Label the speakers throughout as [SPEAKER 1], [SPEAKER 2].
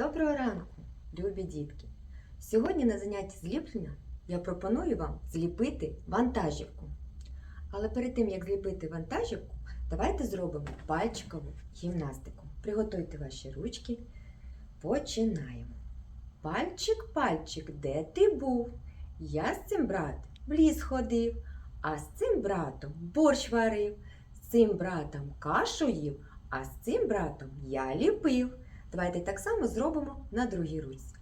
[SPEAKER 1] Доброго ранку, любі дітки! Сьогодні на занятті зліплення я пропоную вам зліпити вантажівку. Але перед тим, як зліпити вантажівку, давайте зробимо пальчикову гімнастику. Приготуйте ваші ручки. Починаємо. Пальчик, пальчик, де ти був? Я з цим брат в ліс ходив, а з цим братом борщ варив, з цим братом кашу їв, а з цим братом я ліпив. Давайте так само зробимо на другій руці.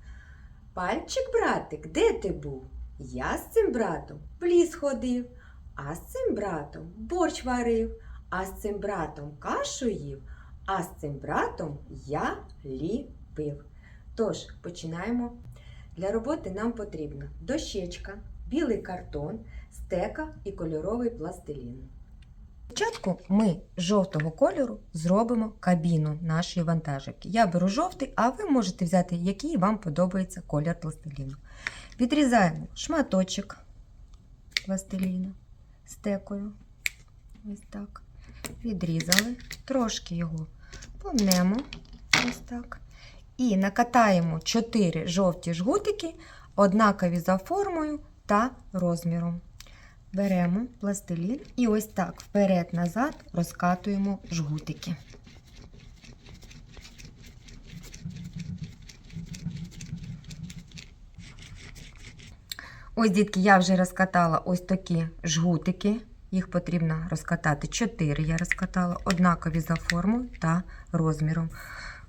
[SPEAKER 1] Пальчик, братик, де ти був? Я з цим братом в ліс ходив, а з цим братом борщ варив, а з цим братом кашу їв, а з цим братом я ліпив. Тож, починаємо. Для роботи нам потрібна дощечка, білий картон, стека і кольоровий пластилін. Спочатку ми з жовтого кольору зробимо кабіну нашої вантажівки. Я беру жовтий, а ви можете взяти, який вам подобається колір пластиліну. Відрізаємо шматочок пластиліну стекою. Ось так. Відрізали, трошки його помнемо. Ось так. І накатаємо 4 жовті жгутики, однакові за формою та розміром. Беремо пластилін і ось так вперед-назад розкатуємо жгутики. Ось, дітки, я вже розкатала ось такі жгутики. Їх потрібно розкатати 4. Я розкатала однакові за формою та розміром.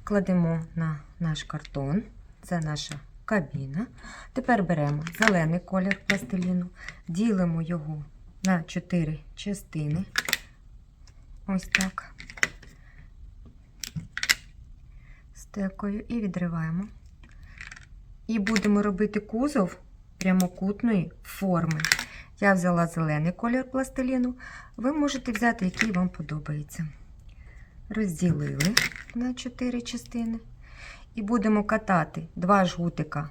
[SPEAKER 1] Кладемо на наш картон. Це наша кабіна. Тепер беремо зелений колір пластиліну, ділимо його на 4 частини. Ось так. Стекою і відриваємо. І будемо робити кузов прямокутної форми. Я взяла зелений колір пластиліну. Ви можете взяти, який вам подобається. Розділили на 4 частини. І будемо катати два жгутика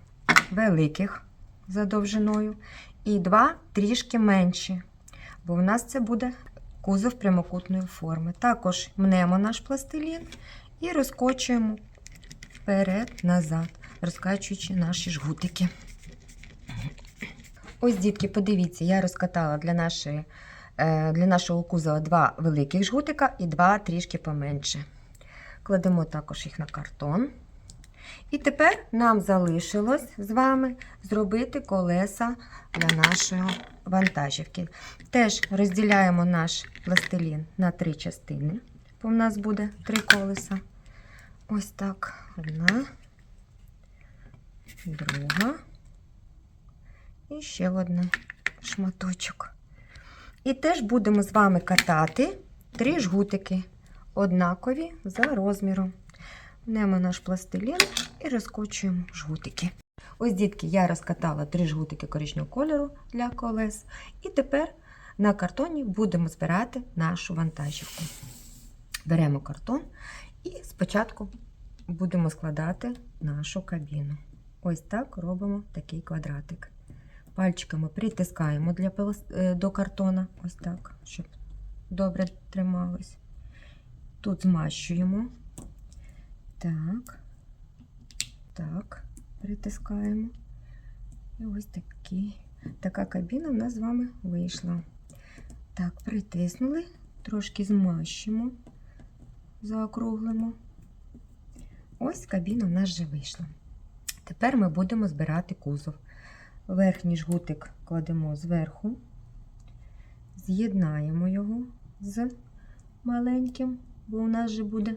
[SPEAKER 1] великих за довжиною і два трішки менші, бо в нас це буде кузов прямокутної форми. Також мнемо наш пластилін і розкочуємо вперед-назад, розкачуючи наші жгутики. Ось, дітки, подивіться, я розкатала для, нашої, е, для нашого кузова два великих жгутика і два трішки поменше. Кладемо також їх на картон. І тепер нам залишилось з вами зробити колеса для нашої вантажівки. Теж розділяємо наш пластилін на три частини, бо в нас буде три колеса. Ось так. Одна, друга. І ще один шматочок. І теж будемо з вами катати три жгутики, однакові за розміром. Мнемо наш пластилін і розкочуємо жгутики. Ось, дітки, я розкатала три жгутики коричневого кольору для колес. І тепер на картоні будемо збирати нашу вантажівку. Беремо картон і спочатку будемо складати нашу кабіну. Ось так робимо такий квадратик. Пальчиками притискаємо для, до картона, ось так, щоб добре трималось. Тут змащуємо. Так, так, притискаємо. І ось такий, така кабіна в нас з вами вийшла. Так, притиснули, трошки змащимо, заокруглимо. Ось кабіна в нас вже вийшла. Тепер ми будемо збирати кузов. Верхній жгутик кладемо зверху, з'єднаємо його з маленьким, бо у нас же буде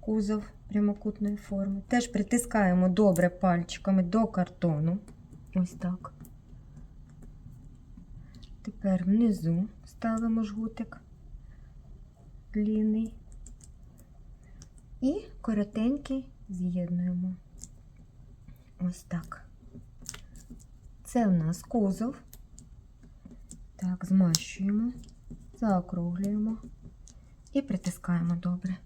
[SPEAKER 1] кузов прямокутної форми. Теж притискаємо добре пальчиками до картону. Ось так. Тепер внизу ставимо жгутик длінний і коротенький з'єднуємо. Ось так. Це у нас кузов. Так, змащуємо, заокруглюємо і притискаємо добре.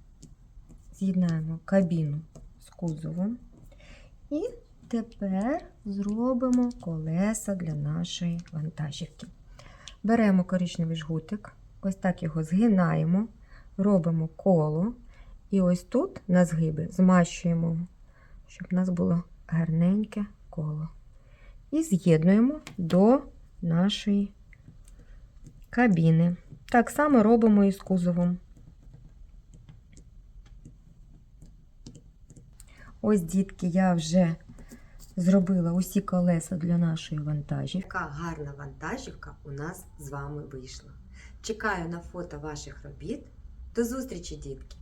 [SPEAKER 1] З'єднаємо кабіну з кузовом. І тепер зробимо колеса для нашої вантажівки. Беремо коричневий жгутик, ось так його згинаємо, робимо коло. І ось тут на згиби змащуємо щоб у нас було гарненьке коло. І з'єднуємо до нашої кабіни. Так само робимо і з кузовом. Ось, дітки, я вже зробила усі колеса для нашої вантажівки. Яка гарна вантажівка у нас з вами вийшла. Чекаю на фото ваших робіт. До зустрічі, дітки!